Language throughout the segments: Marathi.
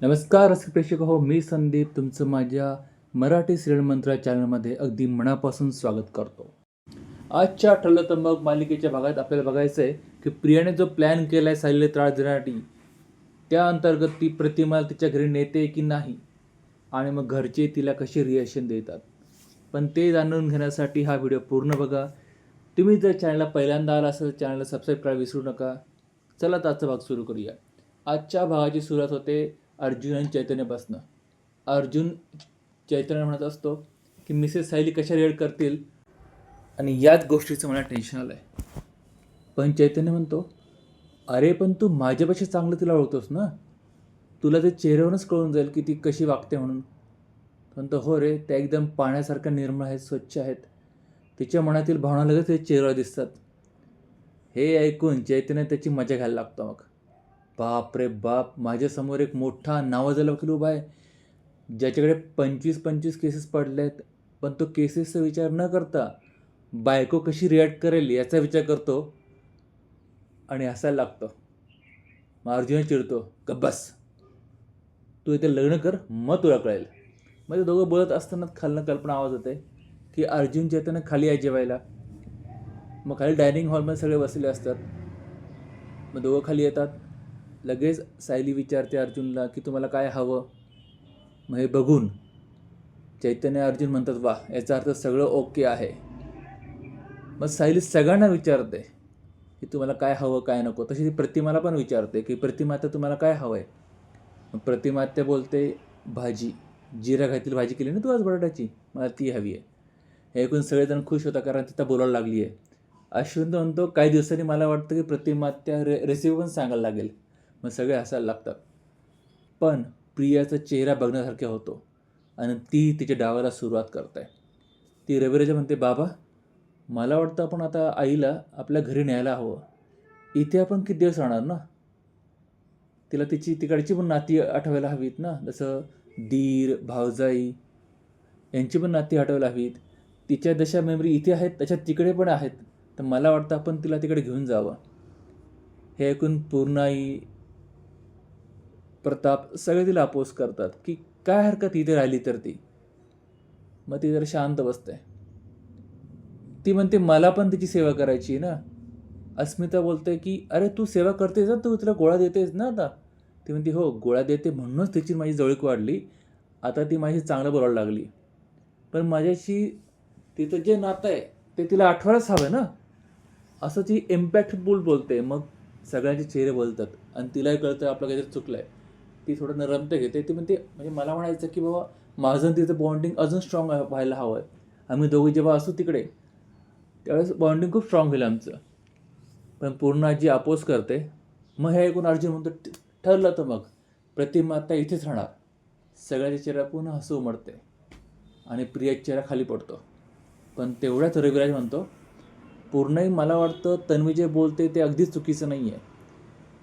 नमस्कार रसिक प्रेक्षक हो मी संदीप तुमचं माझ्या मराठी सिरियल मंत्रा चॅनलमध्ये अगदी मनापासून स्वागत करतो. आजच्या ठरलं तर मग मालिकेच्या भागात आपल्याला बघायचं आहे की प्रियाने जो प्लॅन केला आहे सायलीला त्रास देण्यासाठी त्या अंतर्गत ती प्रतिमा तिच्या घरी नेते की नाही? आणि मग घरचे तिला कसे रिॲक्शन देतात? पण ते जाणून घेण्यासाठी हा व्हिडिओ पूर्ण बघा. तुम्ही जर चॅनलला पहिल्यांदा आला असेल तर चॅनलला सबस्क्राईब करायला विसरू नका. चला तर आजचा भाग सुरू करूया. आजच्या भागाची सुरुवात होते अर्जुन आणि चैतन्यपासनं अर्जुन चैतन्य म्हणत असतो की मिसेस सायली कशा रेड करतील? आणि याच गोष्टीचं मला टेन्शन आलं आहे पण चैतन्य म्हणतो अरे पण तू माझ्यापेक्षा चांगलं तिला ओळखतोस ना? तुला ते चेहऱ्यावरूनच कळून जाईल की ती कशी वागते म्हणून. पण तर हो रे त्या एकदम पाण्यासारख्या निर्मळ आहेत स्वच्छ आहेत. तिच्या मनातील भावना लगेच ते चेहऱ्यावर दिसतात. हे ऐकून चैतन्य त्याची मजा घ्यायला लागतो मग. बाप रे बाप माझ्यासमोर एक मोठा नावाजलेला वकील उभा आहे. ज्याच्याकडे पंचवीस पंचवीस केसेस पडले आहेत पण तो केसेसचा विचार न करता बायको कशी रिॲक्ट करेल याचा विचार करतो आणि हसायला लागतो. मग अर्जुन चिडतो का बस तू इथे लग्न कर मग तुला कळेल. मग ते दोघं बोलत असतानाच खालनं कल्पना आवाज होते की अर्जुन चेतन खाली आहे जेवायला. मग खाली डायनिंग हॉलमध्ये सगळे बसलेले असतात. मग दोघं खाली येतात. लगेच सायली विचारते अर्जुनला की तुम्हाला काय हवं? मग हे बघून चैतन्य अर्जुन म्हणतात वा याचा अर्थ सगळं ओके आहे. मग सायली सगळ्यांना विचारते की तुम्हाला काय हवं काय नको. तशी ती प्रतिमाला पण विचारते की प्रतिमा आता तुम्हाला काय हवं आहे मग प्रतिमा त्या बोलते भाजी जिरा घातील भाजी केली ना तू आज बटाट्याची? मला ती हवी आहे. हे ऐकून सगळेजण खुश होता कारण तिथं बोलायला लागली आहे अश्विन म्हणतो काही दिवसांनी मला वाटतं की प्रतिमा त्या रे रेसिपी पण सांगायला लागेल. मग सगळे हसायला लागतात. पण प्रियाचा चेहरा बघण्यासारखा होतो आणि ती तिच्या डावाला सुरुवात करते. ती रविराजा म्हणते बाबा मला वाटतं आपण आता आईला आपल्या घरी न्यायला हवं. इथे आपण किती दिवस राहणार ना? तिला तिची तिकडची पण नाती आठवायला हवीत ना? जसं दीर भावजाई यांची पण नाती आठवायला हवीत. तिच्या जशा मेमरी इथे आहेत तशा तिकडे पण आहेत. तर मला वाटतं आपण तिला तिकडे घेऊन जावं. हे ऐकून पूर्णाई प्रताप सगळे तिला अपोज करतात की काय हरकत इथे राहिली तर ती? मग ती जरा शांत बसते. ती म्हणते मला पण तिची सेवा करायची आहे ना. अस्मिता बोलते की अरे तू सेवा करतेस ना तू तिला गोळा देतेस ना आता. ती म्हणते हो गोळा देते म्हणूनच तिची माझी जवळीक वाढली. आता ती माझी चांगलं बोलायला लागली. पण माझ्याशी तिचं जे नातं आहे ते तिला आठवायलाच हवं ना. असं ती इम्पॅक्टफुल बोलते. मग सगळ्यांचे चेहरे बोलतात. आणि तिलाही कळतं आपलं काहीतरी चुकलं आहे ती थोडं नरमते घेते. ती म्हणते म्हणजे मला म्हणायचं की बाबा माझं आणि तिचं बॉन्डिंग अजून स्ट्रॉंग व्हायला हवं आहे आम्ही दोघे जेव्हा असू तिकडे त्यावेळेस बॉन्डिंग खूप स्ट्रॉंग होईल आमचं. पण पूर्ण आजी अपोज करते. मग हे ऐकून अर्जुन म्हणतो ठरलं तर मग. प्रतिमा आता इथेच राहणार. सगळ्याच्या चेहरा पुन्हा हसू उमडते आणि प्रिया चेहरा खाली पडतो. पण तेवढ्याच रविराज म्हणतो पूर्णही मला वाटतं तन्वी जे बोलते ते अगदीच चुकीचं नाही आहे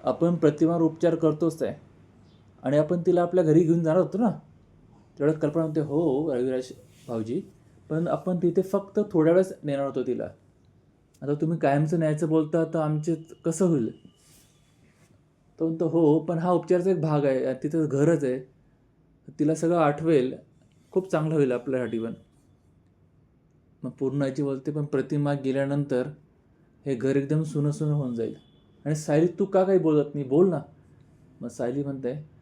आपण प्रतिमावर उपचार करतोच आहे. आणि आपण तिला आपल्या घरी घेऊन जाणार होतो ना? तेवढ्यात कल्पना म्हणते हो, हो रविराज भाऊजी. पण आपण तिथे फक्त थोड्या वेळेस नेणार होतो तिला. आता तुम्ही कायमचं न्यायचं बोलता तर आमचे कसं होईल? तो म्हणतो हो, हो पण हा उपचाराचा एक भाग आहे. तिथं घरच आहे. तिला सगळं आठवेल. खूप चांगलं होईल आपल्यासाठी पण. मग पूर्णाची बोलते पण प्रतिमा गेल्यानंतर हे घर एकदम सुनं सुनं होऊन जाईल. आणि सायली तू का काही बोलत नाही? बोल ना. मग सायली म्हणते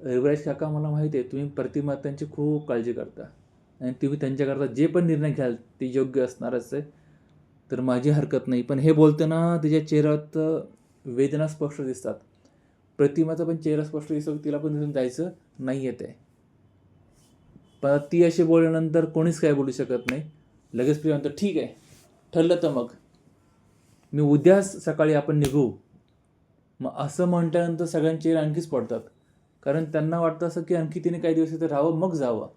रविराज काका मला माहिती आहे तुम्ही प्रतिमा त्यांची खूप काळजी करता. आणि तुम्ही त्यांच्याकरता जे पण निर्णय घ्याल ते योग्य असणारच आहे तर माझी हरकत नाही. पण हे बोलताना तिच्या चेहऱ्यात वेदना स्पष्ट दिसतात. प्रतिमाचा पण चेहरा स्पष्ट दिसतो तिला पण तिथून जायचं नाही येत आहे पण ती अशी बोलल्यानंतर कोणीच काय बोलू शकत नाही. लगेच प्रिया म्हणतो ठीक आहे ठरलं तर मग. मी उद्याच सकाळी आपण निघू. मग असं म्हटल्यानंतर सगळ्यांचे चेहरे आणखीच पडतात. कारण त्यांना वाटतं असं की आणखी तिने काही दिवस इथे राहावं मग जावं.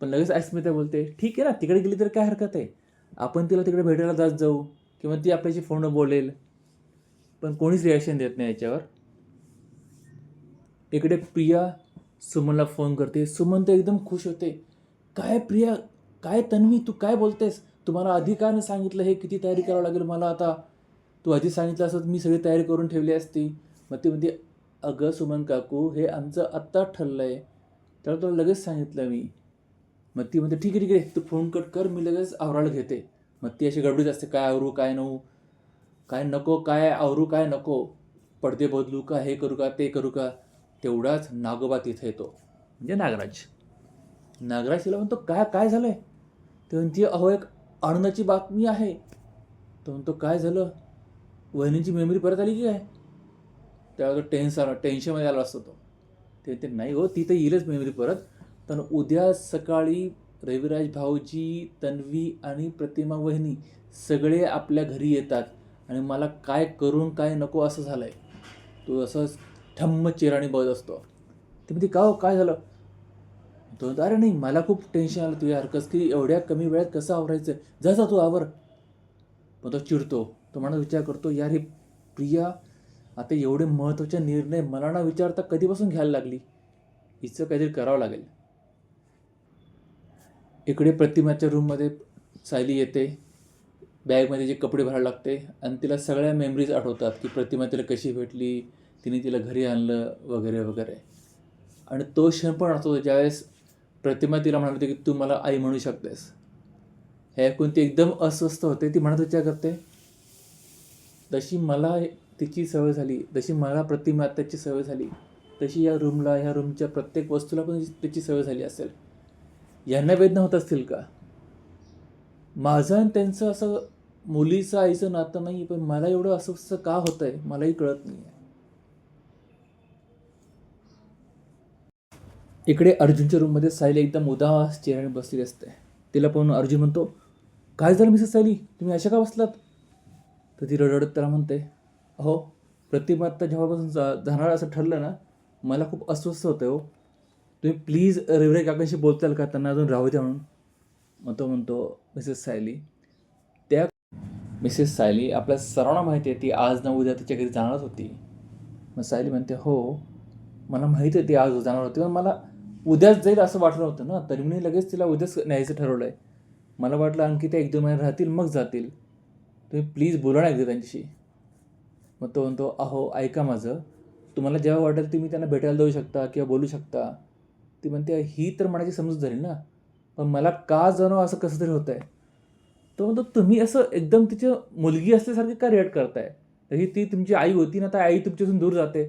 पण लगेच अस्मिता बोलते ठीक आहे ना तिकडे गेली तर काय हरकत आहे? आपण तिला तिकडे भेटायला जात जाऊ किंवा ती आपल्याशी फोनवर बोलेल. पण कोणीच रिॲक्शन देत नाही याच्यावर. इकडे प्रिया सुमनला फोन करते. सुमन तर एकदम खुश होते. काय प्रिया? काय तन्वी? तू काय बोलतेस? तुम्हाला आधी का नाही सांगितलं हे किती तयारी करावं लागेल? मला आता तू आधी सांगितलं असं मी सगळी तयारी करून ठेवली असती. मग ती म्हणते अगं सुमन काकू हे आमचं आत्ता ठरलं आहे त्याला तुला लगेच सांगितलं मी. मग ती म्हणते ठीक आहे ठीक आहे. तू फोन कट कर मी लगेच आवरायला घेते. मग ती अशी गडबडीत असते काय आवरू काय नको? काय नको काय आवरू काय नको? पडदे बदलू का हे करू का ते करू का? तेवढाच नागोबा तिथे येतो. म्हणजे नागराज. नागराज तिला म्हणतो काय काय झालं आहे ते म्हणते अहो एक आनंदाची बातमी आहे. तो म्हणतो काय झालं? वहिनीची मेमरी परत आली की काय? त्यावेळेला टेन्स आला टेन्शनमध्ये आला असतो तो. ते ते नाही हो ती तर येईलच मेमरी परत. पण उद्या सकाळी रविराज भाऊजी तन्वी आणि प्रतिमा वहिनी सगळे आपल्या घरी येतात आणि मला काय करून काय नको असं झालं आहे तो असं ठम्म चेहराने बघत असतो. ते म्हणजे का हो काय झालं? तो म्हणतो, अरे नाही मला खूप टेन्शन आलं तुझ्या हरकत की एवढ्या कमी वेळात कसं आवरायचं? जा जा तू आवर मग तो चिडतो. तो म्हणा विचार करतो यार ही प्रिया आता एवढे महत्त्वाचे निर्णय मला ना विचारता कधीपासून घ्यायला लागली? हिचं काहीतरी करावं लागेल. इकडे प्रतिमाच्या रूममध्ये सायली येते. बॅगमध्ये जे कपडे भरायला लागते आणि तिला सगळ्या मेमरीज आठवतात की प्रतिमा तिला कशी भेटली तिने तिला घरी आणलं वगैरे वगैरे. आणि तो क्षण पण आठवतो ज्यावेळेस प्रतिमा तिला म्हणत होती की तू मला आई म्हणू शकतेस. हे ऐकून ती एकदम अस्वस्थ होते ती म्हणत विचार करते. तशी मला तिची सवय झाली जशी मला प्रतिमा त्याची सवय झाली तशी या रूमला ह्या रूमच्या प्रत्येक वस्तूला पण त्याची सवय झाली असेल. यांना वेदना होत असतील का? माझं आणि त्यांचं असं मुलीचं आईचं नातं नाही पण मला एवढं अस्वस्थ का होतं आहे मलाही कळत नाही आहे इकडे अर्जुनच्या रूममध्ये सायली एकदम उदास चेहऱ्याने बसलेली असते. तिला पाहून अर्जुन म्हणतो काय झालं मिसेस सायली? तुम्ही अशा का बसलात? तर ती रडत त्याला म्हणते अहो प्रतिमात्ता जेव्हापासून जा जाणार असं ठरलं ना मला खूप अस्वस्थ होतं हो. तुम्ही प्लीज रेवरे काकांशी बोलताल का? त्यांना अजून राहू द्या म्हणून. मग तो म्हणतो मिसेस सायली त्या मिसेस सायली आपल्या सर्वांना माहिती आहे ती आज ना उद्या तिच्या घरी जाणारच होती. मग सायली म्हणते हो मला माहिती आहे ती आज जाणार होती पण मला उद्याच जाईल असं वाटलं होतं ना. तरी मी लगेच तिला उद्याच न्यायचं ठरवलं आहे मला वाटलं आणखी त्या एक दोन महिने राहतील मग जातील. तुम्ही प्लीज बोला ना एकदा त्यांच्याशी. मग तो म्हणतो अहो ऐका माझं. तुम्हाला जेव्हा वाटेल तुम्ही त्यांना भेटायला जाऊ शकता किंवा बोलू शकता. ती म्हणते ही तर मनाची समजूत झाली ना. पण मला का जाणं असं कसं तरी होतं आहे तो म्हणतो तुम्ही असं एकदम तिची मुलगी असल्यासारखी का रिॲक्ट करताय? तरी ती तुमची आई होती ना तर आई तुमच्यासून दूर जाते.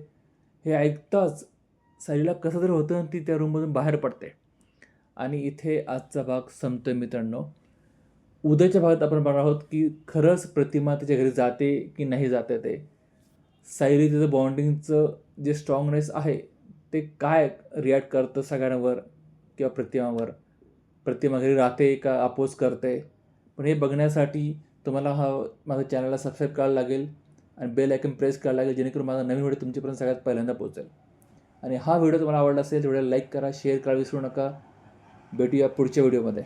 हे ऐकताच साईला कसं तरी होतं आणि ती त्या रूममधून बाहेर पडते. आणि इथे आजचा भाग संपतोय मित्रांनो. उद्याच्या भागात आपण बघणार आहोत की खरंच प्रतिमा तिच्या घरी जाते की नाही जाते ते. सायली तिचं बॉन्डिंगचं जे स्ट्रॉंगनेस आहे ते काय रिॲक्ट करतं सगळ्यांवर किंवा प्रतिमावर? प्रतिमा घरी राहते का अपोज करते? पण हे बघण्यासाठी तुम्हाला हा माझ्या चॅनलला सबस्क्राईब करायला लागेल आणि बेल आयकन प्रेस करायला लागेल जेणेकरून माझा नवीन व्हिडिओ तुमच्यापर्यंत सगळ्यात पहिल्यांदा पोहोचेल. आणि हा व्हिडिओ तुम्हाला आवडला असेल व्हिडिओ लाईक करा शेअर करा विसरू नका. भेटूया पुढच्या व्हिडिओमध्ये